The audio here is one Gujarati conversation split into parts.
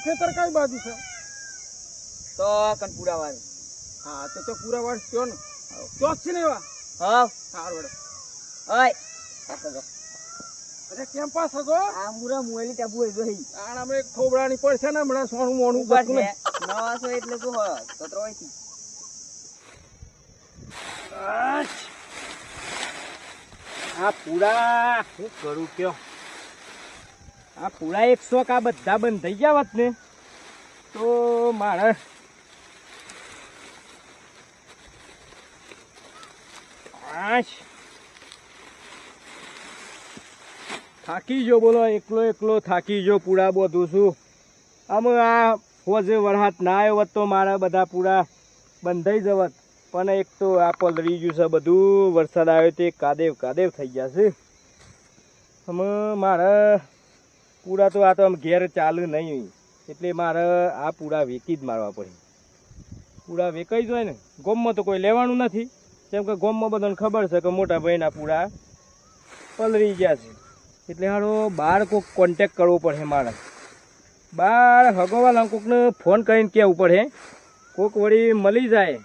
તમારું ખેતર કઈ બાજુ છે? તો કનપુરા વાળું હા તો તો પૂરા કયો ને. કયો છે ને એવા? હા. સારું જો. અરે કેમ પાસ હતો આ મુરા મુએલી ટાબુ હોય જોઈ. આણ અમે એક થોબડાની પડશે ને હમણાં સોનું મોણું બધું ને નવા છો એટલે શું હો તો ત્રોયથી. આ પૂરા. શું કરું કયો? આ પૂરા એક શોખ આ બધા બંધ થઈ ગયા હોત ને તો મારે પાંચ. થાકી જો બોલો, એકલો એકલો થાકી જો પૂરા બધું છું. આમ આ હોજે વરસાદ ના આવ્યો હોત તો મારા બધા પૂરા બંધાઈ જવત. પણ એક તો આ પલરી ગયું છે બધું. વરસાદ આવ્યો તે કાદેવ કાદેવ થઈ ગયા છે. અમે મારે પૂરા તો આ તો આમ ઘેર ચાલુ નહીં. એટલે મારે આ પૂરા વેચી જ મારવા પડે. પૂરા વેચાઈ જ હોય ને, ગોમમાં તો કોઈ લેવાનું નથી. કેમ કે ગોમમાં બધાને ખબર છે કે મોટા ભાઈના પૂરા પલરી ગયા છે. એટલે હારો બહાર કોઈક કોન્ટેક કરવો પડે મારે. બહાર હગોવાલા કોકને ફોન કરીને કહેવું પડે. કોક વળી મળી જાય.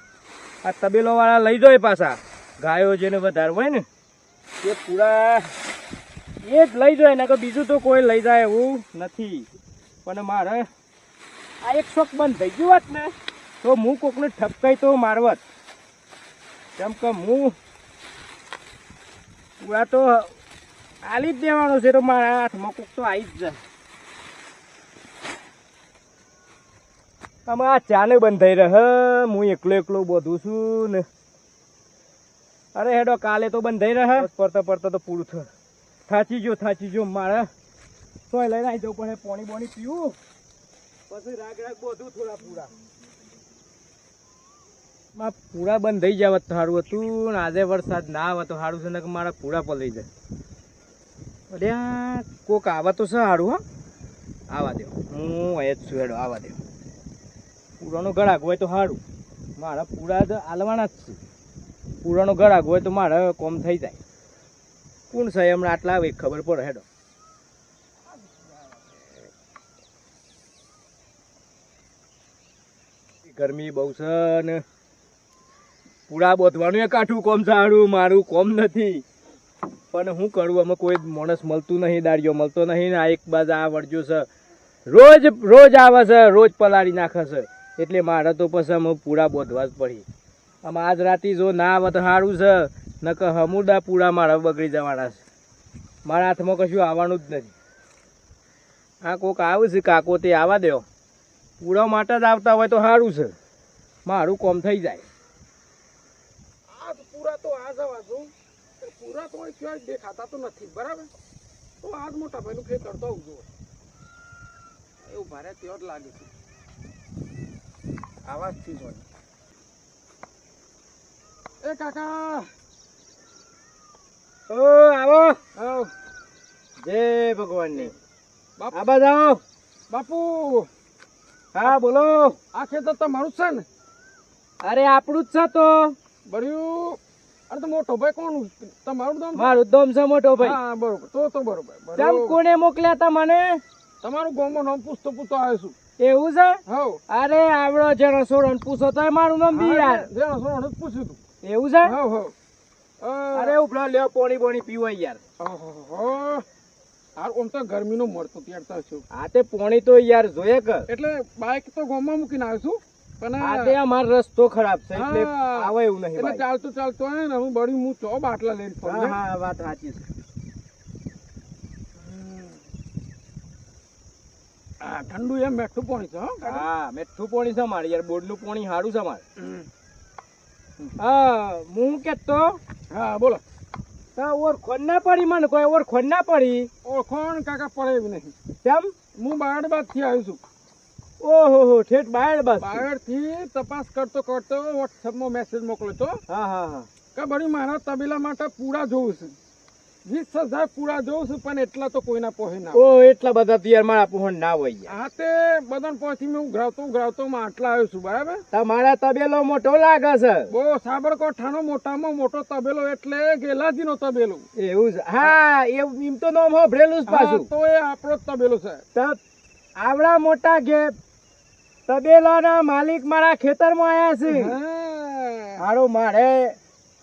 આ તબેલોવાળા લઈ જાય પાછા. ગાયો જેને વધારે હોય ને, એ પૂરા એ જ લઈ જાય ને કે બીજું તો કોઈ લઈ જાય એવું નથી. પણ મારે આ એક શોખ બંધ થઈ ગયું હોત ને, તો હું કોકને ઠપકાઈ તો મારવત. કેમ કે હું પૂરા તો આલી જ દેવાનો છે, તો મારા હાથમાં કોક તો આવી જ જાય. આમાં આ ચાને બંધ થઈ રહે, હું એકલો એકલો બોધું છું ને. અરે હેડો, કાલે તો બંધ થઈ રહે. પડતા પડતા તો પૂરું થયું થાચી જો થાચી જો મારે. તો લઈને આવી જવું પડે પાણી બોણી પીવું. પછી રાગ રાગ બધું થોડા પૂરા. માં પૂરા બંધ થઈ જાવ સારું હતું, ને આજે વરસાદ ના આવે તો સારું છે ને કે મારા પૂરા પલળી જાય. અરે કોક આવા તો છે સારું હા. આવા દેવો. હું એ જ છું, હેડો, આવા દેવો. પૂરાનો ગળાક હોય તો સારું મારા પૂરા તો આલવાના જ છે. પૂરાનો ગળાક હોય તો મારે કોમ થઈ જાય. કોણ છે હમણાં આટલા આવે ખબર પડે, હેડો. ગરમી બહુ છે ને. પૂરા બોધવાનું એ કાઠું કોમ સારું મારું કોમ નથી. પણ હું કરું અમે કોઈ માણસ મળતું નહીં દાડિયો મળતો નહીં ને આ એક બાજુ આ વળજો છે. રોજ રોજ આવે છે, રોજ પલાળી નાખે છે. એટલે મારે તો પછી અમે પૂરા બોધવા જ પડી. આમ આજ રાતે જો ના આવે તો સારું છે. નકર હમુદા પૂરા મારા બગડી જવાના છે. મારા હાથમાં કશું આવવાનું જ નથી. આ કોક આવે છે, કાકો તે આવવા દો પૂરા માટે જ આવતા હોય તો સારું છે. મારું કોમ થઈ જાય. આજ પૂરા તો આ જવા છું. પૂરા તો ક્યાંય દેખાતા તો નથી, બરાબર? તો આજ મોટા ભાઈનું ખેતર તો આવજો એવું ભારે ત્યાં જ લાગે છે. આવા જ હોય એ કાકા! ઓ આવો આવો. જય ભગવાનની. આ બધા બાપુ. હા બોલો. આ ખેતર તમારું જ છે ને? અરે આપણું જ છે તો. બળ્યું અરે તો મોટો ભાઈ કોણ તમારું નામ મારું દમ છે મોટો ભાઈ. હા બરોબર. તો તો બરોબર. કેમ કોને મોકલ્યા તા મને? તમારું ગામમાં નામ પૂછતો પૂછતો આવ્યો છું. એવું છે? હવ. અરે આવડો જેનો સોરણ પૂછો તો મારું નામ બી યાર. જેનો સોરણ પૂછ્યું તું. એવું છે? હવ હવ. અરે ઉપલા લ્યો પોણી પાણી પીવાય યાર. હાર ઓમ તો ગરમીનું મળતું ત્યારતા છું. હા તે પોણી તો યાર જોઈએ કે. એટલે બાઇક તો ગોમમાં મૂકીને આવ્યો છું પણ આ તે અમાર રસ્તો ખરાબ છે એટલે આવે એવું નહીં એટલે ચાલતો ચાલતો આવે ને હું બળી હું ચો બાટલા લઈને ફરું હા હા વાત સાચી છે. ઠંડુ એમ મીઠું પાણી છે હા મીઠું પાણી છે મારે યાર બોડલું પાણી સારું છે મારે. હા હું કેતો હા બોલો. ઓળખોણ ના પડી મને કોઈ ઓળખોણ ના પડી? ઓળખોણ કાકા પડે એવું નહીં. કેમ? હું બાયડ બાદથી આવ્યો છું. ઓહો હો ઠેઠ બાયડ બાદ બાયડથી તપાસ કરતો કરતો વોટ્સઅપમાં મેસેજ મોકલ્યો તો? હા હા હા. કે બળી મારા તબેલા માટે પૂરા જોવું છે. વીસ હજાર પૂરા જોઉં છું પણ એટલા તો કોઈના પોહે ના. ઓ એટલા બધા તૈયાર મારા પોહણ ના હોય હા તે બધાને પહોંચી મેં ઉઘરાવતો ઉઘરાવતો માં આટલા આવ્યો છું બરાબર? તમારા તબેલો મોટો લાગે છે. બહુ સાબરકોઠાનો મોટામાં મોટો તબેલો એટલે ગેલાજી નો તબેલો. એવું છે? હા એમ તો નામ હોભરેલું જ પાછું. તો એ આપણો જ તબેલો છે. આવડા મોટા ઘેર તબેલાના માલિક મારા ખેતરમાં આવ્યા છે. હારો મારે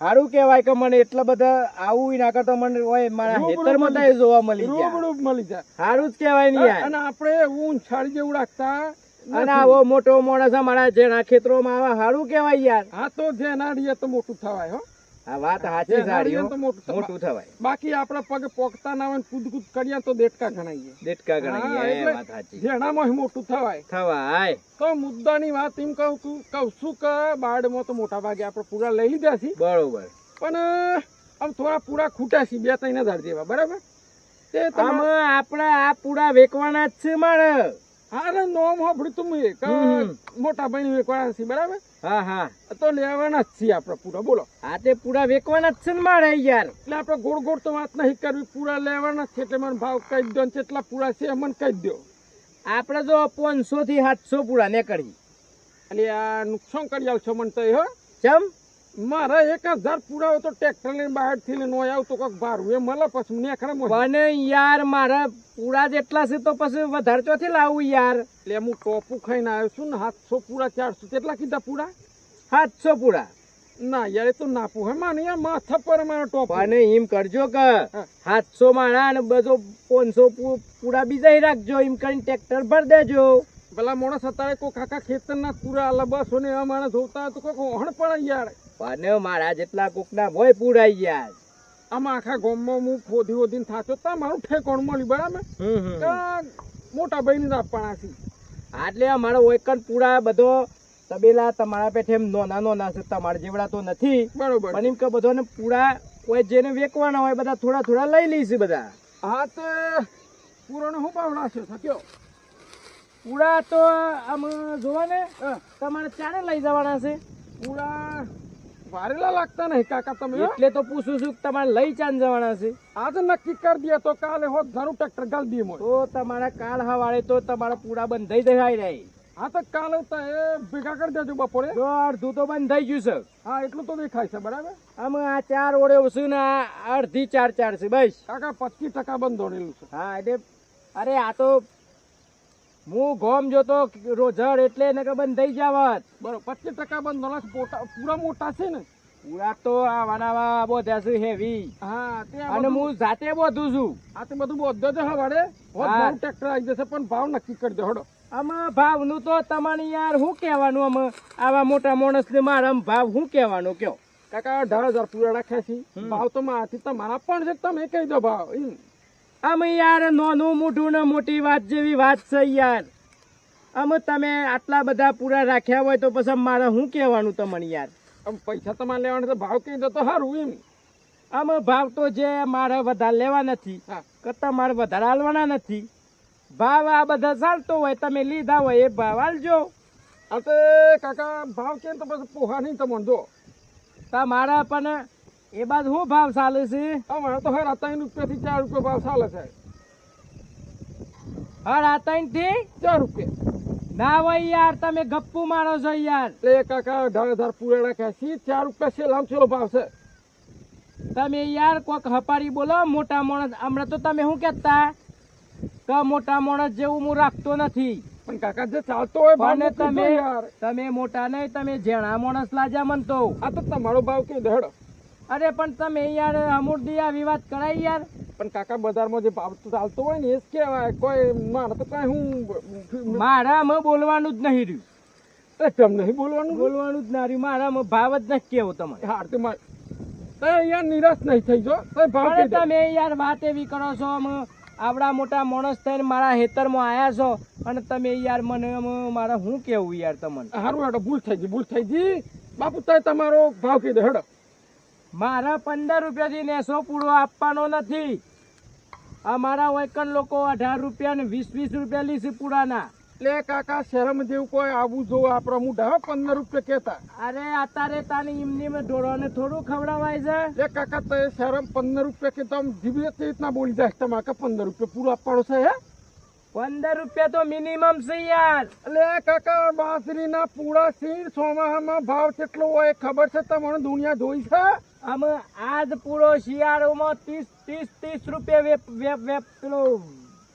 હારું કેવાય કે મને એટલા બધા આવું ના કરતા મને હોય મારા ખેતરમાં જોવા મળી રૂબરૂ મળી જાય. સારું જ કેવાય ને યાર. અને આપણે ઊન છાડી જેવું રાખતા અને. આવો મોટો માણસ મારા જેના ખેતરોમાં આવે સારું કેવાય યાર. હા તો જેના રીએ તો મોટું થવાય હો. આ વાત સાચી. તો મોટું થવાય. બાકી આપણા પગ પોકતા ના હોય કૂદ કૂદ કરીએ તો દેટકા ગણાઈએ. દેટકા ગણાઈએ વાત સાચી. જેણામાં મોટું થવાય. થવાય. તો મુદ્દાની વાત એમ કહું છું કહું છું કે બાળમાં તો મોટા ભાગે આપણે પૂરા લઈ લીધા છે બરોબર. પણ આમ થોડા પૂરા ખૂટ્યા છે બે ત્રણ હજાર જેવા બરાબર? તે તમે આપણે આ પૂરા વેકવાના જ છે મારે. હા ને નોમ હોભળ્યું તું મેં કે મોટા ભાઈ વેકવાના છે બરાબર? હા હા. તો લેવાના જ છીએ આપણે પૂરા બોલો. આ તે પૂરા વેકવાના જ છે ને મારે યાર. એટલે આપણે ગોળ ગોળ તો વાત નહીં કરવી પૂરા લેવાના છે એટલે મને ભાવ કહી દો ને કેટલા પૂરા છે મને કહી દો. આપણે તો પાંચસો થી સાતસો પૂરા ને કરી એટલે આ નુકસાન કરી આવશો મને તો એ હો. ચમ? મારે એક હજાર પૂરા તો ટ્રેક્ટર લઈને બહારથી લઈને ઓય આવું તો કોઈક ભારું. એ મળે પછી મને મળે. પણ યાર મારા પૂરા જેટલા છે તો પછી વધારે ચોથી લાવું યાર. એટલે હું ટોપું ખાઈને આવ્યો છું ને સાતસો પૂરા ચારસો. કેટલા કીધા પૂરા? સાતસો પૂરા. ના યાર એ તો નાપુ હે. માને યાર માથા પર મારો ટોપ. અને એમ કરજો કે. સાતસો માણા અને બધો પાંચસો પૂરા બીજા રાખજો. એમ કરીને ટ્રેક્ટર ભર દેજો. પેલા મોણસ અત્યારે કોઈ કાકા ખેતરના પૂરા અલબસો બસો ને એવા માણસ જોતા તો કોઈ ઓહણ પડે યાર. પણ મારા જેટલા કોકના હોય પૂરાઈ ગયા આમાં આખા ગામમાં હું ખોધી ખોદીને થાચો તા મારું ઠેકોણ મળી બરાબર? મોટા ભાઈને જ આપવાના છે એટલે અમારો ઓયકન પૂરા બધો તબેલા તમારા પેઠે એમ નોના નોના છે તમારા જેવડા તો નથી. બરોબર. પણ એમ કે બધાને પૂરા કોઈ જેને વેકવાના હોય બધા થોડા થોડા લઈ લઈશ બધા. હા તો પૂરોનો શું ભાવના રાખ્યો છે કયો પૂરા તો આમ જોવા ને તમારે ચારે લઈ જવાના છે? પૂરા વારેલા લાગતા નહીં કાકા તમે એટલે તો પૂછું છું કે તમારે લઈ ચાન જવાના છે. આજે નક્કી કરી દે તો કાલે હોત ધારું ટ્રેક્ટર ગાલ દે તો તમારા કાલ હવાળે તો તમારા પૂરા બંધ થઈ દેખાઈ રહી હા તો કાલે તો એ ભેગા કરી દેજો બપોરે. તો અડધું તો બંધ થઈ ગયું છે. હા એટલું તો દેખાય છે બરાબર? આમ આ ચાર ઓળે ઓછું ને અડધી ચાર ચાર છે બસ. કાકા પચીસ ટકા બંધ દોડેલું છે. હા એટલે અરે આ તો હું ગોમ જોતો રોજર એટલે એને કે બંધ થઈ જાવત બરોબર પચીસ ટકા બંધ દોડેલા પૂરા મોટા છે ને? પૂરા તો આ વાનાવા બોધ્યા છે હેવી હા તે અને હું જાતે બોધું છું. આ તે બધું બધો જ હવાડે હોત. ટ્રેક્ટર આવી જશે પણ ભાવ નક્કી કરી દો હડો. આમાં ભાવનું તો તમારે યાર શું કહેવાનું આમાં? આવા મોટા માણસને મારા ભાવ શું કહેવાનું કયો? કાકા અઢાર હજાર પૂરા રાખ્યા છે. ભાવ તો મારાથી તમારા પણ છે તમે કહી દો ભાવ આમ યાર નોનું મોઢું ને મોટી વાત જેવી વાત છે યાર. આમ તમે આટલા બધા પૂરા રાખ્યા હોય તો પછી મારે શું કહેવાનું તમને યાર? આમ પૈસા તમારે લેવાના તો ભાવ કહી દો તો સારું એમ. આમ ભાવ તો જે મારે વધારે લેવા નથી હા. મારે વધારે હાલવાના નથી. ભાવ આ બધા ચાલતો હોય તમે લીધા હોય એ ભાવ હાલજો. આ તે કાકા ભાવ કેમ તો પછી પોહા નહીં તમને જો. તમારા પણ એ બાદ શું ભાવ ચાલે છે? અમારે તો હર ત્રણ રૂપિયાથી ચાર રૂપિયા ભાવ ચાલે છે. હર આ ત્રણથી ચાર રૂપિયા. ના હોય યાર તમે ગપ્પુ મારો છો યાર. એ કાકા અઢાર હજાર પૂરા રાખ્યા છે ચાર રૂપિયા છે લામ છેલો ભાવ છે. તમે યાર કોક હપારી બોલો મોટા માણસ હમણાં તો તમે શું કહેતા? કે મોટા માણસ જેવું હું રાખતો નથી. પણ કાકા જે ચાલતો હોય ભાવ તમે તમે મોટા નહીં તમે જેણા માણસ લાજા મન તો. આ તો તમારો ભાવ કે દો હેડો અરે પણ તમે યાર અમૂર્તિ આ વિવાદ કરાય યાર. પણ કાકા બજારમાં જે ભાવ તો ચાલતો હોય ને એ જ કહેવાય. કોઈ મારે તો કાંઈ હું મારામાં બોલવાનું જ નહીં રહ્યું. એ તમને નહીં બોલવાનું? બોલવાનું જ ના રહ્યું. મારામાં ભાવ જ નથી કેવો તમારે. હાર તે યાર નિરાશ નહીં થઈ જો. તમે યાર વાત એવી કરો છો આવડા મોટા માણસ થઈને મારા હેતરમાં આવ્યા છો અને તમે યાર મને મારે શું કેવું યાર તમને? હારું હેડો ભૂલ થઈ ગઈ ભૂલ થઈ ગઈ. બાપુ તય તમારો ભાવ દો હેડો. મારા પંદર રૂપિયાથી નેસો પૂરો આપવાનો નથી. અમારા વૈકન લોકો અઢાર રૂપિયા ને વીસ વીસ રૂપિયા લીધી પૂરાના એટલે કાકા શરમ જેવું કોઈ આવું જો આપણો હું હો પંદર રૂપિયા કેતા અરે અત્યારે તાની ઇમની મેં ઢોરોને થોડું ખવડાવાય છે? એટલે કાકા તો શરમ પંદર રૂપિયા કે તમે જીવી તે રીતના બોલી જાય તમારે કે પંદર રૂપિયા પૂરો આપવાનો છે હે? પંદર રૂપિયા તો મિનિમમ છે યાર. એટલે કાકા બાસરીના પૂરા સીર સોમાહામાં ભાવ કેટલો હોય ખબર છે? તમને દુનિયા જોઈ છે? અમે આજ પૂરો શિયાળોમાં ત્રીસ ત્રીસ ત્રીસ રૂપિયા પેલો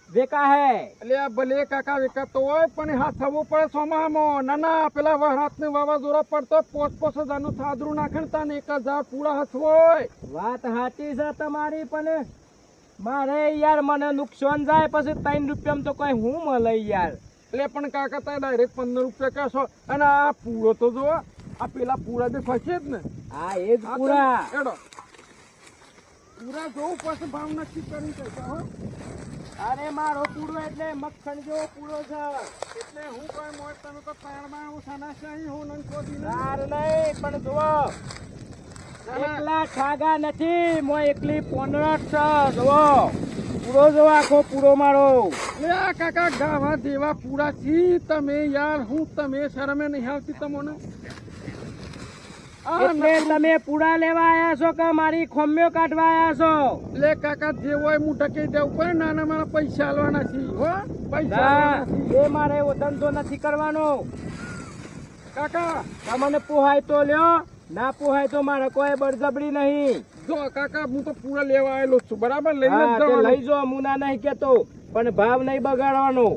વેકા હે. એટલે ભલે કાકા વેકાતો હોય પણ હા થવું પડે સોમામાં. ના ના પેલા વરાતને વાવાઝોડા પડતો પોચ પોચ હજારનું થાદરું નાખે ને એક હજાર પૂરા હસવોય વાત સાચી છે તમારી પણ મારે યાર મને નુકસાન જાય પછી ત્રણ રૂપિયામાં તો કઈ હું મળે યાર. એટલે પણ કાકા તમે ડાયરેક્ટ પંદર રૂપિયા કહેશો. અને આ પૂરો તો જો આ પેલા પૂરા જે ફસે જ ને? આ એ જ પૂરા. એડો. પૂરા જોવું પછી ભાવ નક્કી કરી કહેતા હો. અરે મારો પૂરો એટલે મક્ખણ જેવો પૂરો છે. એટલે હું કોઈ મોય તને તો તાણમાં હું સનાશાહી હું નન ખોદી તાર નહીં પણ જુઓ. એકલા ખાગા નથી મો એકલી પોનરટ છે જુઓ. પૂરો જો આખો પૂરો મારો. લે આ કાકા ગાવા દેવા પૂરા છી તમે યાર હું તમે શરમે નહીં આવતી તમને. એટલે તમે પૂરા લેવા આયા છો કે મારી ખોમ્યો કાઢવા આયા છો? લે કાકા જે હોય હું ટકી દેવું પડે નાના મારા પૈસા આલવાના છે હો? પૈસા ના, આલવાના છે. એ મારે ધંધો નથી કરવાનો. કાકા! તમને પોહાય તો લ્યો ના પોહાય તો મારે કોઈ બળજબડી નહીં. જો કાકા હું તો પૂરા લેવા આવેલો છું. બરાબર? લઈને. લઈ જો હું ના નહીં કેતો પણ ભાવ નહીં બગાડવાનો.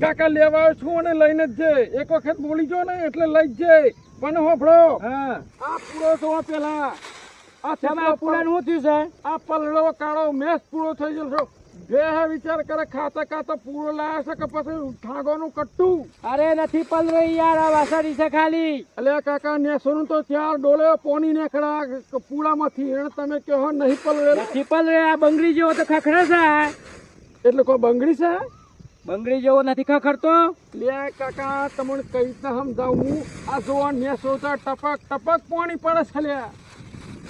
કાકા લેવા આવ્યો છું અને લઈને જ જે. એક વખત બોલી જો ને એટલે લઈ જ જઈ પણ હોફળો હા. આ પૂરો છો પેલા આ તમારા પૂરાનું નું થયું છે? આ પલળો કાળો મેસ પૂરો થઈ ગયો બે હે વિચાર કરે ખાતા ખાતા પૂરો લાયા છે કે પછી ઠાગોનું કટ્ટું? અરે નથી પલરો યાર આ વાસળી છે ખાલી. એટલે કાકા નેસોનું તો ચાર ડોલે પોની નેકડા પૂળામાંથી. એને તમે કહો નહીં પલળેલા. નથી પલરે આ બંગડી જેવો તો ખખડે છે. એટલે કોઈ બંગડી છે? બંગડી જેવો નથી ખખડતો? લે કાકા તમને કઈ રીતના સમજાવું. આ જોવા ને સોતા ટપક ટપક પાણી પડે છે લે.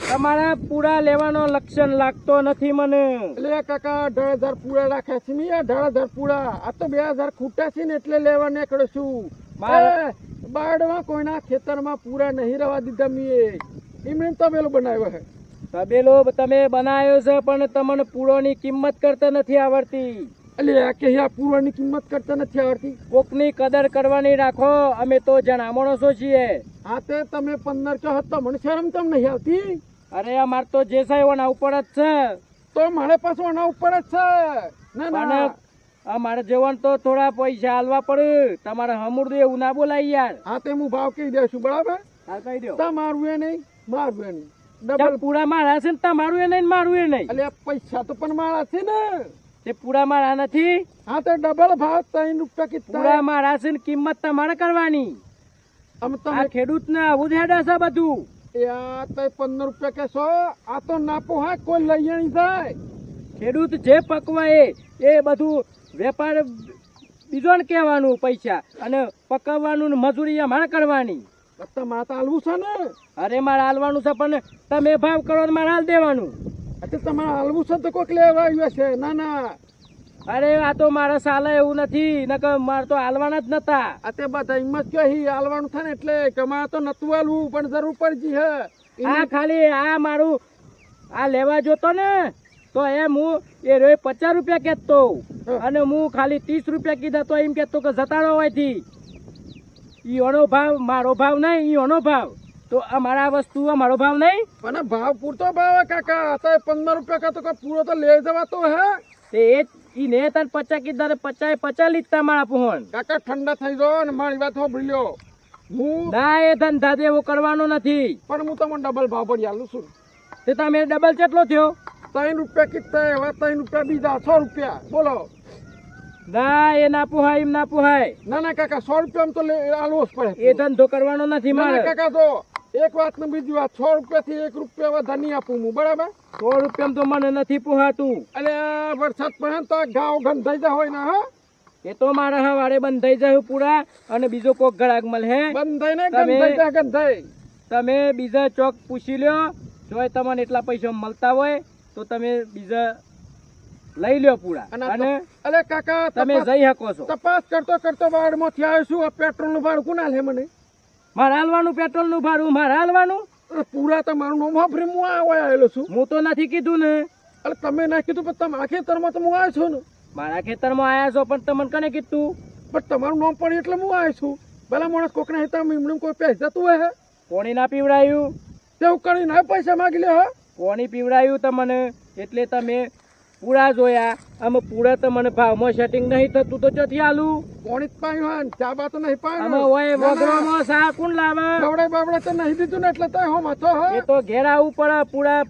તમારા પૂરા લેવાનો લક્ષણ લાગતો નથી મને. એટલે કાકા અઢાર હજાર પૂરા રાખ્યા છે મેં અઢાર હજાર પૂરા. આ તો બે હજાર ખૂટા છે ને એટલે લેવા નીકળ્યો છું એ, કોઈના ખેતરમાં પૂરા નહીં રવા દીધા મેં એમણે તબેલો બનાવ્યો છે. તબેલો તમે બનાવ્યો છે પણ તમને પૂરોની કિંમત કરતા નથી આવડતી. એટલે આ કે આ પૂર્વની કિંમત કરતા નથી આવડતી. કોકની કદર કરવાની રાખો અમે તો જણા માણસો છીએ. આ તે તમે પંદર કહો તો મને શરમ તમ નહીં આવતી? અરે અમાર તો જે સાહેબ એના ઉપર જ છે. તો મારે પાછું આના ઉપર જ છે. ના ના. અમારે જવાન તો થોડા પૈસા હાલવા પડે. તમારે હમુરદું એવું ના બોલાય યાર. હા તે હું ભાવ કહી દઉં છું બરાબર? હા કહી દો. તમારું એ નહીં મારું એ નહીં. ડબલ પૂરા મારા છે ને તમારું એ નહીં મારું એ નહીં. એટલે પૈસા તો પણ મારા છે ને. તે પૂરા મારા નથી? હા તો ડબલ ભાવ ત્રણ રૂપિયા પૂરા કિતા મારા છે ને કિંમત તમારે કરવાની. આમ તો ખેડૂત ને આવું જ હેડે છે બધું. યા તો પંદર રૂપિયા કેસો આ તો નાપો હા કોઈ લઈ જાય. ખેડૂત જે પકવાય એ બધું વેપાર બીજો ને કહેવાનું પૈસા. અને પકવવાનું ને મજૂરી અમારે કરવાની. તમારે તો હાલવું છે ને. અરે મારે હાલવાનું છે પણ તમે ભાવ કરો મારે હાલ દેવાનું. એટલે તમારે છે તો કોઈક લેવા આવ્યો છે. ના ના. અરે આ તો મારા સાલે એવું નથી. નકર મારે તો હાલવાના જ નતા. અત્યારે બધા હિંમત કહી હાલવાનું થાય ને એટલે કે મારે તો નતું હાલવું પણ જરૂર પડી હે. આ ખાલી આ મારું આ લેવા જોતો ને તો એમ હું એ રે પચાસ રૂપિયા કહેતો અને હું ખાલી ત્રીસ રૂપિયા કીધા તો એમ કહેતો કે જતાડો હોયથી. ઈ ઓનો ભાવ મારો ભાવ નહીં ઈ ભાવ. તો આ મારા વસ્તુ અમારો મારો ભાવ નહીં? પણ ભાવ પૂરતો ભાવ કાકા. તો પંદર રૂપિયા કાતો કા પૂરો તો લઈ જવાતો હે. તે એ ઈ ને તને પચાસ કીધા પચાસ પચાસ લીધા મારા ફોન કાકા ઠંડા થઈ ગયો ને મારી વાત સાંભળી લ્યો. હું ના એ ધંધા દેવો કરવાનો નથી. પણ હું તમને ડબલ ભાવ ભરી આલું છું. તે તમે ડબલ કેટલો થયો. ત્રણ રૂપિયા કિતા એવા ત્રણ રૂપિયા બીજા સો રૂપિયા. બોલો. ના એ ના પોહાય એમ ના પોહાય. ના ના કાકા સો રૂપિયા તો આલવો જ પડે. એ ધંધો કરવાનો નથી મારે. કાકા જો એક વાત ને બીજી વાત સો રૂપિયા થી એક રૂપિયા વધારે નહીં આપું હું બરાબર? સો રૂપિયામાં તો મને નથી પોહાતું. અને વરસાદ પડે તો ઘાવ ગંધાઈ જાય હોય ને હા? એ તો મારા હવારે બંધ થઈ જાય પૂરા અને બીજો કોક ગળાક મળે બંધાઈ ને તમે- ગંધાઈ જાય ગંધાઈ તમે બીજા ચોક પૂછી લ્યો જો તમને એટલા પૈસા મળતા હોય તો તમે બીજા લઈ લ્યો પૂરા. અને અરે કાકા તમે જઈ શકો છો. તપાસ કરતો કરતો વાડમાંથી આવ્યો છું આ પેટ્રોલનું ભાડું કોના લે મને. મારે હાલવાનું પેટ્રોલનું ભાડું મારે હાલવાનું. પૂરા તમારું નામ વાપરી હું આવેલો છું. હું તો નથી કીધું ને. અરે તમે ના કીધું પણ તમે આ ખેતરમાં તો હું આવ્યો છું ને. મારા ખેતરમાં આવ્યા છો પણ તમને કને કીધું? પણ તમારું નામ પડ્યું એટલે હું આવ્યો છું. પેલા માણસ કોકના હેતા એમને કોઈ પૈસા જતું હોય હે? કોણી ના પીવડાયું? તેવું કરીને ના પૈસા માગી લે હા. કોણી પીવડાયું તમને એટલે તમે પૂરા જોયા. આમાં પૂરા તો મને ભાવમાં સેટિંગ નહીં થતું તો ચોથી આલું. પોણી જ પાયું હોય ચા બા તો નહીં પાયું. આમાં હોય વગરોમાં સા કોણ લાવે? ખવડે બાવડે તો નહીં દીધું ને એટલે તો હો મથો હો. એ તો ઘેર આવવું પડે પૂરા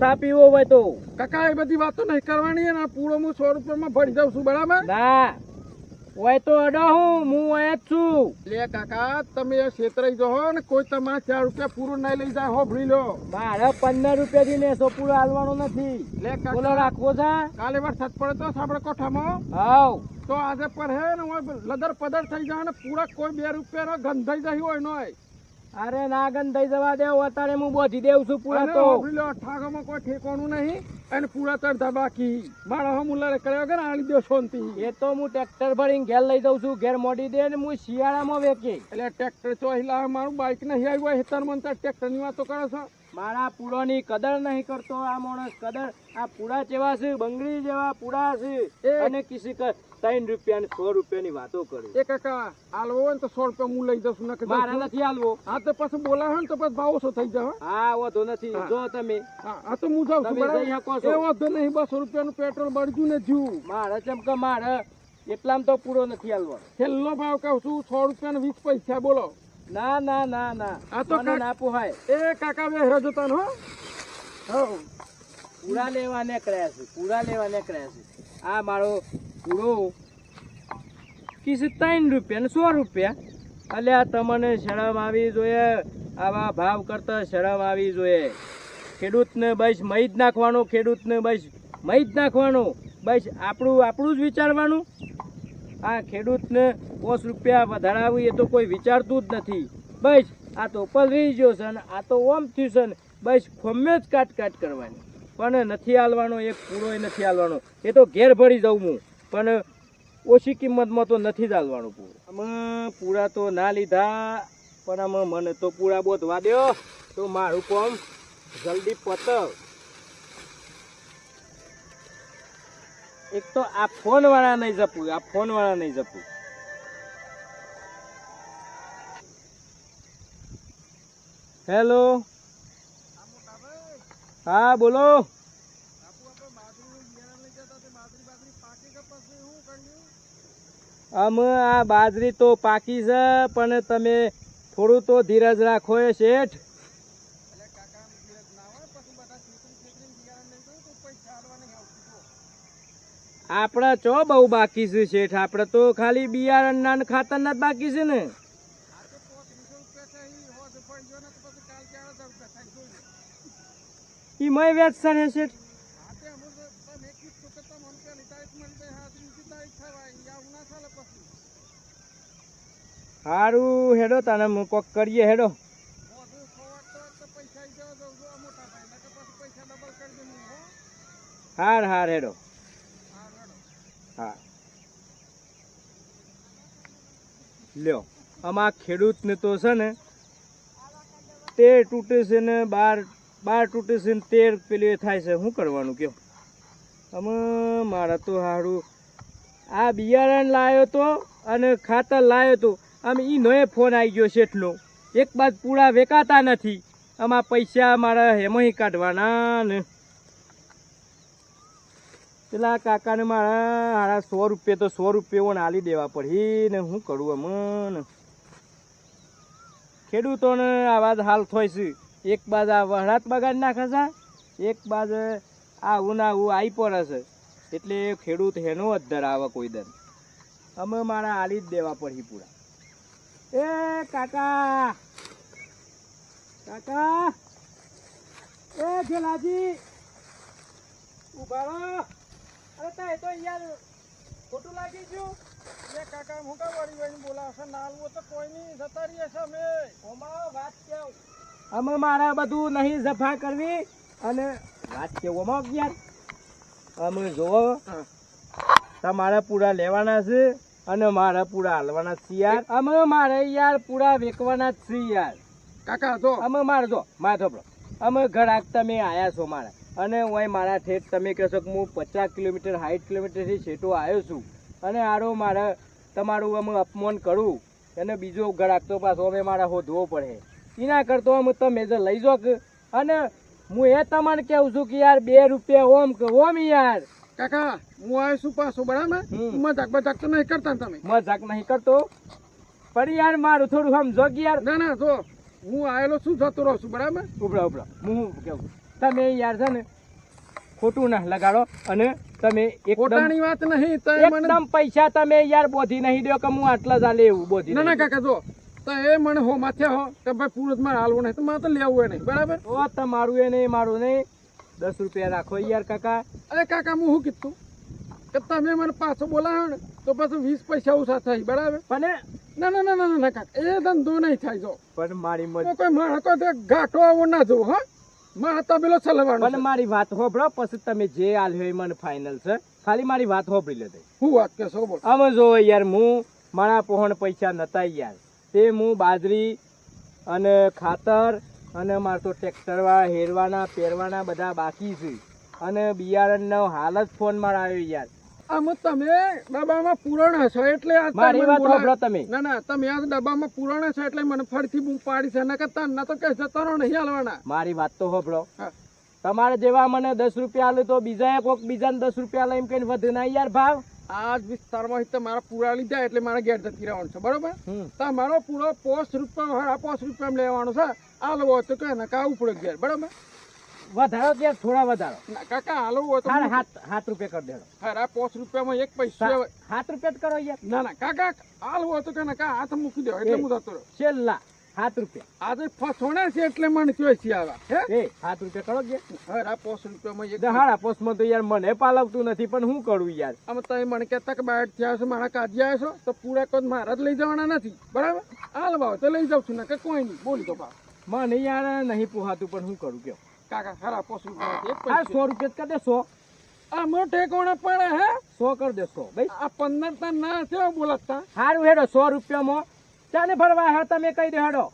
સા પીવો હોય તો. કાકા એ બધી વાતો નહીં કરવાની અને પૂરો હું સો રૂપિયામાં ભરી જાઉં છું બરાબર? ના. હોય તો અડો હું હું હોય જ છું. લે કાકા તમે છેતરાઈ જાઓ ને કોઈ તમારે ચાર રૂપિયા પૂરું નહીં લઈ જાય હો ભરી લો. મારે પંદર રૂપિયા થી લેશો પૂરો હાલવાનો નથી. લે કાકા રાખવો છે? કાલે છત પડે તો સાંભળે કોઠામાં. હાવ તો આજે પર હે ને હું લદર પદર થઈ જાય ને પૂરા કોઈ બે રૂપિયાનો ગંધાઈ જાય હોય નોય. અરે ના ગંધાઈ જવા દેવ અત્યારે હું બોધી દેવ છું પૂરા તો. લો, કોઈ ઠેકોનું નહીં. અને પૂરા ચડતા બાકી. મારા હમ ઉલ્લારે કર્યા વગર આણી દો શાંતિ એ તો હું ટ્રેક્ટર ભરીને ઘેર લઈ જાઉં છું. ઘેર મોડી દે ને હું શિયાળામાં વેચી. એટલે ટ્રેક્ટર ચોહિલા મારું બાઇક નહીં આવ્યું હેતર મન ટ્રેક્ટરની વાતો કરો છો? મારા પૂરોની કદર નહીં કરતો આ માણસ કદર આ પૂરા જેવા છે બંગડી જેવા પૂરા છે. અને કિસી ત્રણ રૂપિયા ને સો રૂપિયાની વાતો કરી. એ કાકા આલવો હોય ને તો સો રૂપિયા હું લઈ જશું નકર મારે નથી હાલવો. હા તો પછી બોલાવે ને તો પછી ભાવ ઓછો થઈ જાય હો. વાંધો નથી. જો તમે. હા આ તો હું જાઉં છું બરાબર? એ વાંધો નહીં બસો રૂપિયાનું પેટ્રોલ બળજુ ને જીવ. મારે ચમકે મારે એટલામાં તો પૂરો નથી હાલવો છેલ્લો ભાવ કહું છું સો રૂપિયા વીસ પૈસા બોલો. ના ના ના ના. આ તો ના ના પોહાય. એ કાકા બે હેરો જોતા હો. હઉ. પૂરા લેવા નીકળ્યા છે પૂરા લેવા નીકળ્યા છે. આ મારો પૂરો કિસ ત્રણ રૂપિયા ને સો રૂપિયા. અલ્યા તમને શરમ આવી જોઈએ. આવા ભાવ કરતા શરમ આવી જોઈએ. ખેડૂતને બસ મહી જ નાખવાનો ખેડૂતને બસ મહી જ નાખવાનો. બસ આપણું આપણું જ વિચારવાનું. આ ખેડૂતને પાંચ રૂપિયા વધારાવી એ તો કોઈ વિચારતું જ નથી. બસ, આ તો પલરી ગયો છે ને આ તો ઓમ થયું છે ને, બસ ખોમે જ કાટ કાટ કરવાની. પણ નથી હાલવાનો, એક પૂરો નથી હાલવાનો. એ તો ઘેર ભરી જાઉં હું. પણ ઓછી કિંમતમાં તો નથી જ હાલવાનું પૂરું. આમાં પૂરા તો ના લીધા, પણ આમાં મને તો પૂરા બોધવા દ્યો. તો મારું કોમ જલ્દી પતવ. એક તો આ ફોન વાળા નહીં જપું, આ ફોન વાળા નહીં જપું. હેલો? હા, બોલો. અમે આ બાજરી તો પાકી છે, પણ તમે થોડું તો ધીરજ રાખો એ શેઠ. આપણા ચો બહુ બાકી છે શેઠ? આપણે તો ખાલી બિયારણના ને ખાતરના જ બાકી છે ને. ઈ મય વેચતા હે શેઠ? સારું હેડો તને હું કોક કરીએ, હેડો. હાર હાર, હેડો. હા. લ્યો, આમાં ખેડૂતને તો છે ને તેર તૂટે છે ને બાર બાર તૂટે છે ને તેર પેલી થાય છે. શું કરવાનું કયો? અમે, મારા તો સારું આ બિયારણ લાવ્યો તો અને ખાતર લાવ્યો તો, આમ એ નોએ ફોન આવી ગયો શેઠનો એક બાદ પૂરા વેકાતા નથી. આમાં પૈસા મારા હેમહી કાઢવાના ને. પેલા કાકાને મારા સો રૂપિયા તો સો રૂપિયા આલી દેવા પડી ને શું કરું અમન? ખેડૂતોને આવા જ હાલ થાય છે. એક બાજ આ વહરાત બગાડ નાખે છે, એક બાજ આવું ને આવું આવી પડે છે. એટલે ખેડૂત હેનો અદ્ધર આવે કોઈ દર. અમે મારા આલી જ દેવા પડી પૂરા. એ કાકા! કાકા! એ ખેલાજી ઊભા અરે તા તો યાર ખોટું લાગી ગયું. એ કાકા હું કા વળી વળીને બોલાવશે? ના તો કોઈ નહીં જતા રહીએ છે અમે. ઓમાં વાત કેવું. અમે મારા બધું નહીં સફા કરવી. અને વાત કેવું ઓમાં યાર? અમે જોવો તમારા પૂરા લેવાના છે અને મારા પૂરા હાલવાના છે યાર. અમે મારે યાર પૂરા વેકવાના જ છે યાર. કાકા જો. અમે મારે જો માથો અમે ઘરાક તમે આયા છો મારા. અને અહીં મારા ઠેઠ તમે કહેશો કે હું પચાસ કિલોમીટર સાઠ કિલોમીટરથી છેટો આવ્યો છું. અને આરો મારે તમારું અમે અપમાન કરું અને બીજો ગ્રાહક તો પાછો અમે મારા હોધવો પડે. એના કરતો અમે તમે જે લઈ જો અને હું એ તમને કહું છું કે યાર બે રૂપિયા ઓમ કે ઓમ યાર. કાકા હું આવ્યો છું પાછો બરાબર. મજાક બજાક તો નહીં કરતા તમે. મજાક નહીં કરતો. પણ યાર મારું થોડું સમજો કે યાર ના ના જો હું આવેલો છું જતો રહું છું બરાબર? ઉભરા ઉભરા હું કેવું તમે યાર છે ને ખોટું ના લગાડો અને તમે ખોટાની વાત નહીં એકદમ પૈસા તમે યાર બોધી નહીં દો કે હું આટલા જ આલે એવું બોધી ના ના કાકા જો. તો એ મને હો માથે હો કે ભાઈ પૂરતમાં હાલવું નહીં તો મારે તો લેવું નહીં બરાબર? ઓ તમારું એ નહીં મારું નહીં. દસ રૂપિયા રાખો યાર કાકા. અરે કાકા હું શું કીધું? કે તમે મને પાછો બોલાવ્યો ને તો પાછું વીસ પૈસા ઓછા થાય બરાબર? પણ ના ના ના ના ના કાકા એ ધંધો નહીં થાય જો. પણ મારી મજ કોઈ માણસ કોઈ ઘાટો આવો ના જોવો હા. પણ મારી વાત હોભળો પછી તમે જે આલ્યો એ મને ફાઇનલ છે. ખાલી મારી વાત હોભળી લેતો હું વાત કરશો બોલ. આમ જો યાર હું મારા પોહણ પૈસા નતા યાર. તે હું બાજરી અને ખાતર અને મારે તો ટ્રેક્ટર વાળા હેરવાના પહેરવાના બધા બાકી છે. અને બિયારણનો હાલ જ ફોન મારા આવ્યો યાર. આમ તમે ડબ્બામાં પુરાણા છો એટલે મારી વાત બોલાવ્યો. તમે. ના ના તમે આ ડબ્બામાં પુરાણા છો એટલે મને ફરીથી બૂમ પાડી છે. નકર તને તો કહે જતો નહીં હાલવાના. મારી વાત તો હોભળો તમારે જેવા મને દસ રૂપિયા આલે તો બીજા કોક બીજાને દસ રૂપિયા લઈને કઈ વધે ના યાર ભાવ. આ વિસ્તાર વિસ્તારમાં તમારા પૂરા લીધા એટલે મારે ઘેર જતી રહેવાનું છે બરોબર? તમારો પૂરો પોસ્ટ રૂપિયા પોસ્ટ રૂપિયા લેવાનો છે. આ હોય તો કે ના કાવું પડે ઘેર બરોબર? વધારો ત્યાં થોડા વધારો? કાકા આલો હોય તો હાર હાથ હાથ રૂપિયા કરી દેડો હરા પાંચ રૂપિયામાં એક પૈસા હાથ રૂપિયા જ કરો યાર ના ના કાકા આલો હોય તો કે ના કા હાથ મૂકી દેવા એટલે. હું જતો રહ્યો છેલ્લા સાત રૂપિયા. આજે ફસોણા છે એટલે મને કયો છે આવા હે? હાથ રૂપિયા કરો કે? હરા પોસ્ટ રૂપિયામાં એક દહાડા પોસ્ટમાં તો યાર મને પાલવતું નથી પણ હું કરું યાર. આમ તમે મને કહેતા કે બહાર થયા છો મારા કાઢી આવ્યા છો તો પૂરા કદ મારા જ લઈ જવાના નથી બરાબર? હાલ ભાવ તો લઈ જાઉં છું ને કે કોઈ નહીં બોલી તો ભાવ મને યાર નહીં પોહાતું પણ હું કરું કયો કાકા ખરા પોસ્ટ આ સો રૂપિયા જ કરી દેશો. આ મોટે કોણે પડે હે? સો કરી દેશો. ભાઈ આ પંદર તા ના છે બોલતા. સારું હેડો સો રૂપિયામાં. ચાલે ભરવા હે તમે કહી દો હેડો.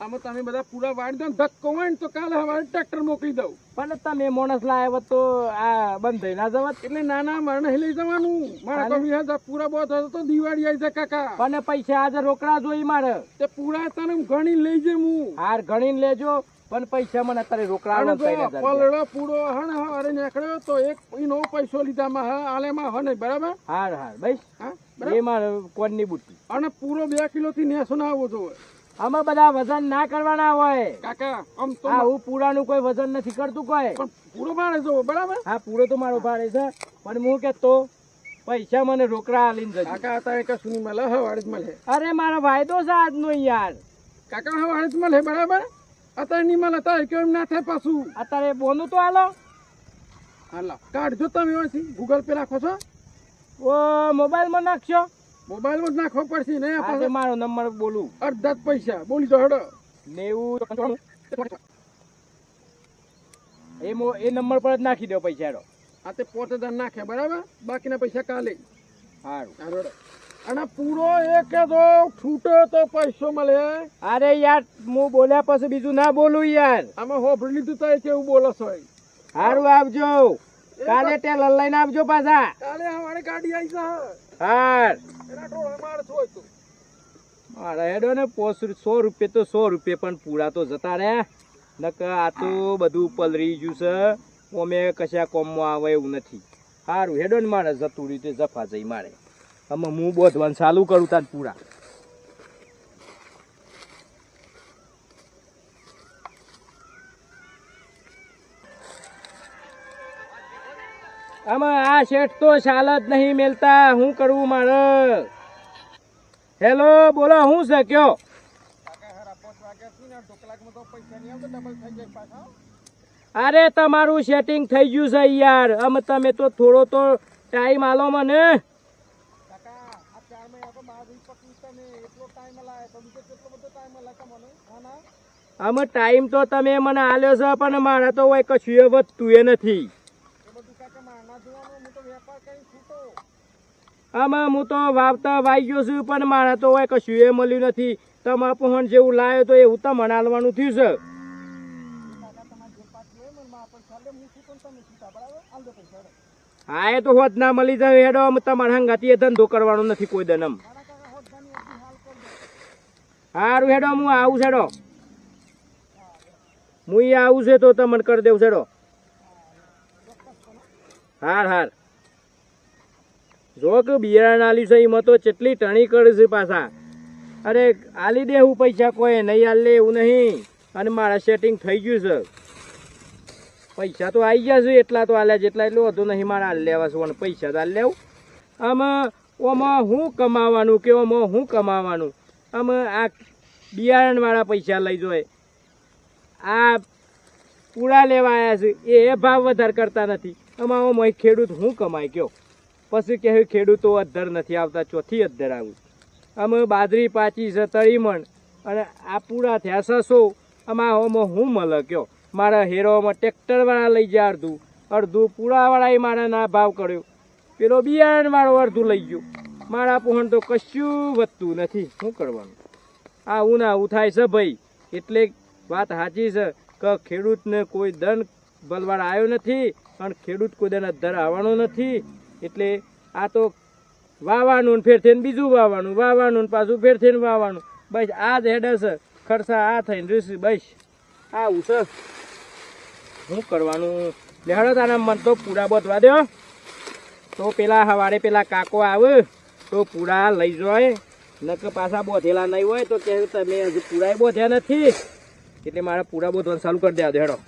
આમાં તમે બધા પૂરા વાળી દો ધક્કો હોય તો કાલે હવારે ટ્રેક્ટર મોકલી દઉં. પણ તમે માણસ લાવ્યા હોત તો આ બંધ થઈ ના જવા એટલે ના ના મારે લઈ જવાનું. મારા તો વીસ પૂરા બહુ થતો તો દિવાળી આવી જાય કાકા. પણ પૈસા આજે રોકડા જોઈ મારે. તે પૂરા તને ઘણી લઈ જઈ હું હાર ગણીને લેજો. પણ પૈસા મને અત્યારે રોકડા પલડો આલો પૂરો હણ હવારે નીકળ્યો તો એક નો પૈસો લીધામાં હા આલેમાં હને બરાબર? હાર હાર ભાઈ હા એ મારે કોણની બુટ્ટી. અને પૂરો બે કિલો થી નેસો ના આવવો જોઈએ. આમાં બધા વજન ના કરવાના હોય. કાકા આમ તો આવું પૂરાનું કોઈ વજન નથી કરતું કોઈ. પણ પૂરો ભાડે જો બરાબર? હા પૂરો તો મારો ભાડે છે. પણ હું કેતો પૈસા મને રોકડા આલીને જજો. કાકા અત્યારે કશું નહીં મળે હવારે જ મળે. અરે મારો વાયદો છે આજનો યાર. કાકા હવારે જ મળે બરાબર? અત્યારે નહીં મને અત્યારે કેમ ના થાય પાછું. અત્યારે બોનું તો આલો હાલો કાઢજો તમે અહીંથી ગૂગલ પે રાખો છો? ઓ મોબાઈલમાં નાખશો? મોબાઈલમાં જ નાખવો પડશે ને આજે મારો નંબર બોલું. અડધા જ પૈસા બોલી દો હડો. નેવું એ મો એ નંબર પર જ નાખી દો પૈસા હેડો. આ તે પોત નાખે બરાબર? બાકીના પૈસા કાલે. સારું હાલો હડો. અને પૂરો એક તો છૂટો તો પૈસો મળે. અરે યાર હું બોલ્યા પછી બીજું ના બોલું યાર. આમાં હોભળી લીધું તો કેવું બોલો છો સારું આપજો કાલે ટેલર લઈને આપજો પાછા. કાલે અમારે ગાડી આવી હાર. એના ટોળા તો. મારા હેડો ને પોસ સો રૂપિયા તો સો રૂપિયા પણ પૂરા તો જતા રહ્યા નક આ તો બધું પલરી ગયું છે. અમે કશા કોમમાં આવે એવું નથી. સારું હેડો ને મારે જતું રીતે જફા જઈ મારે. આમાં હું બોધવાનું ચાલુ કરું તાર પૂરા. આમાં આ શેઠ તો ચાલ જ નહીં મેલતા. હું કરવું મારે? હેલો, બોલો, હું છે કયો? અરે, તમારું સેટિંગ થઈ ગયું છે યાર. અમે તમે તો થોડો તો ટાઈમ આલો મને કાકા આ ચાર મહિના તો બાર વીસ પચીસ તમે એટલો ટાઈમ લાવે તો બીજો કેટલો બધો ટાઈમ લાગે મને હા ના અમે ટાઈમ તો તમે મને આલ્યો છે પણ મારે તો હોય કશું એ વધતું એ નથી. તો આમાં હું તો વાવતા વાઈ ગયો છું પણ મારે તો હોય કશું એ મળ્યું નથી. તમે પહોંચ જેવું લાવ્યો તો એવું તમને થયું છે. હોય મને માં પણ ચાલે હું એ તો હોત ના મળી જાય હેડો અમે તમારા હંગાથી એ ધંધો કરવાનો નથી કોઈ દનમ મારા કાકા હોત જાની અડધી હાલ કરી દો સારું હેડો, હું આવું છેડો. હું આવું છે તો તમને કરી દેવું છેડો. હાર હાર જો કે બિયારણ આલ્યું છે, એમાં તો ચેટલી ટણી કરે છે પાછા. અરે, આલી દે હું પૈસા કોઈ, નહીં આલે એવું નહીં. અને મારા સેટિંગ થઈ ગયું છે. પૈસા તો આવી ગયા છે, એટલા તો આલ્યા જેટલા, એટલું વધુ નહીં મારા હાલ લેવા છે પૈસા તો હાલ લેવું. આમાં, ઓમાં હું કમાવાનું કે ઓમાં હું કમાવાનું? આમાં આ બિયારણવાળા પૈસા લઈ જોઈએ આ પૂળા લેવા આવ્યા છે, એ ભાવ વધારે કરતા નથી. અમારો મય ખેડૂત હું કમાઈ ગયો પછી કહે ખેડૂતો અધ્ધર નથી આવતા, ચોથી અધ્ધર આવું. અમે બાજરી, પાચી છે તળીમણ અને આ પૂળા થયા સસો આમાં ઓમાં હું મળે ગયો મારા હેરોમાં ટ્રેક્ટરવાળા લઈ જાય અડધું. અડધું પૂળાવાળાએ મારા ના ભાવ કર્યો. પેલો બિયારણવાળો અડધું લઈ ગયો. મારા પોહણ તો કશું વધતું નથી. શું કરવાનું? આવું ને આવું થાય છે ભાઈ. એટલે વાત સાચી છે કે ખેડૂતને કોઈ દંડ બલવાડ આવ્યો નથી અને ખેડૂત કોઈ દંડ અધર આવવાનો નથી. એટલે આ તો વાવાનું ફેર થઈને બીજું વાવાનું ને પાછું ફેર થઈને વાવાનું. બસ આ જ હેડસ ખર્ચા આ થઈને રહેશે બસ. આવું છે. શું કરવાનું? લેહડો તારા મન તો પૂરા બધવા દો તો પેલા સવારે પેલા કાકો આવે. તો પૂરા લઈ જાય. નકર પાછા બોધેલા નહીં હોય તો કે તમે હજુ પૂરા બોધ્યા નથી. એટલે મારે પૂરા બોધવાનું ચાલુ કરી દેવા હેડો.